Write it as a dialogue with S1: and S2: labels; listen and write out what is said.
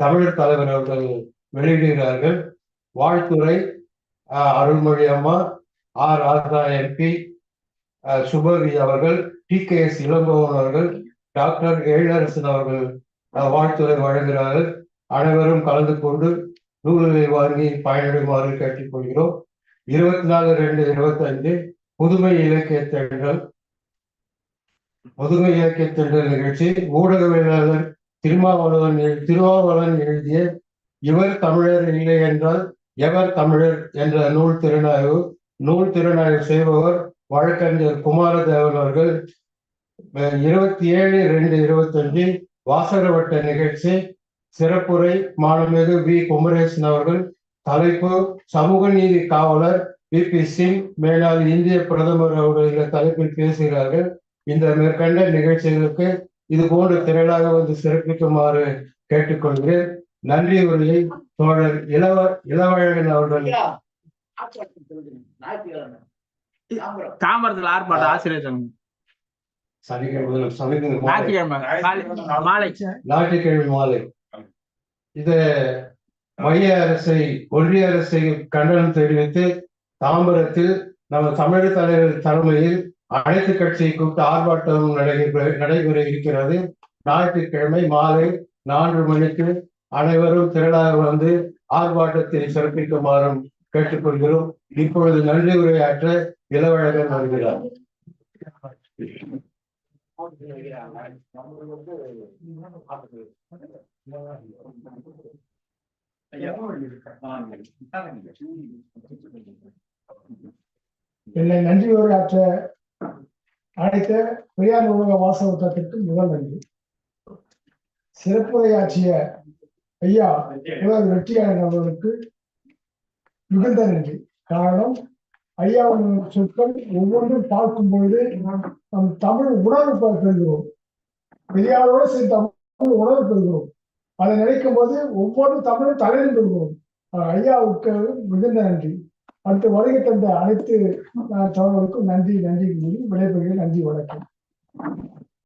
S1: தமிழர் தலைவர் அவர்கள் வெளியிடுகிறார்கள். வாழ்த்துறை அருள்மொழி அம்மா ஆர் ராதா எம்பி சுபவி அவர்கள் டி கே எஸ் இளங்கோவன் அவர்கள் டாக்டர் எழிலரசன் அவர்கள் வாழ்த்துறை வாழ்த்துரை வழங்குகிறார்கள். அனைவரும் கலந்து கொண்டு நூல்களை வாங்கி பயனடைமாறு கேட்டுக்கொள்கிறோம். இருபத்தி நாலு ரெண்டு இருபத்தி ஐந்து புதுமை இலக்கிய தேர்தல் புதுமை இலக்கிய தேர்தல் நிகழ்ச்சி ஊடகவியலாளர் திருமாவளவன் எழு- எழுதிய இவர் தமிழர் இல்லை என்றால் எவர் தமிழர் என்ற நூல் திறனாய்வு நூல் திறனாய்வு செய்பவர் வழக்கறிஞர் குமாரதேவன் அவர்கள். இருபத்தி ஏழு ரெண்டு இருபத்தஞ்சு வாசகவட்ட நிகழ்ச்சி சிறப்புரை மாண்புமிகு வி. குமரேசன் அவர்கள். தலைப்பு சமூக நீதி காவலர் பி பி. சிங். மேலாள் இந்திய பிரதமர் அவர்கள் தலைப்பில் பேசுகிறார்கள். இந்த மேற்கண்ட நிகழ்ச்சிகளுக்கு இது போன்ற திரளாக வந்து சிறப்பிக்குமாறு கேட்டுக்கொள்கிறேன். நன்றி உரையை தோழர் இளவ இளவழகன் அவர்கள்.
S2: தாம்பரத்துல ஆர்ப்பாட்டம் ஆசிரியர்
S1: மாலை.
S2: ஞாயிற்றுக்கிழமை மாலை.
S1: இது மைய அரசை ஒன்றிய அரசை கண்டனம் தெரிவித்து தாம்பரத்தில் நம்ம தமிழக தலைவர் தலைமையில் அனைத்து கட்சியை கூப்பிட்டு ஆர்ப்பாட்டம் நடைபெற நடைபெற இருக்கிறது. ஞாயிற்றுக்கிழமை மாலை நான்கு மணிக்கு அனைவரும் திரளாக வந்து ஆர்ப்பாட்டத்தை சிறப்பிக்குமாறும் கேட்டுக்கொள்கிறோம். இப்பொழுது நன்றி உரையாற்ற இளவழகன் வருகிறார்.
S3: என்னை நன்றி உரையாற்ற அழைத்த பெரியார் உலக வாசகத்திற்கு முதல் நன்றி. சிறப்புரையாற்றிய ஐயா உலக வெற்றியாளர் அவர்களுக்கு மிகுந்த நன்றி. காரணம் ஐயாவின் சொற்கள் ஒவ்வொன்றும் பார்க்கும் பொழுது நம் தமிழ் உணர்வு பெறுகிறோம். பெரியாரோடு சரி தமிழ் உணர்வு பெறுகிறோம். அதை நினைக்கும் போது ஒவ்வொன்றும் தமிழும் தலையிலும் பெறுகிறோம் ஐயாவுக்கு மிகுந்த நன்றி. அடுத்து வருகை தந்த அனைத்து தோழர்களுக்கும் நன்றி நன்றி கூறி விடைபெறுகிறேன். நன்றி வணக்கம்.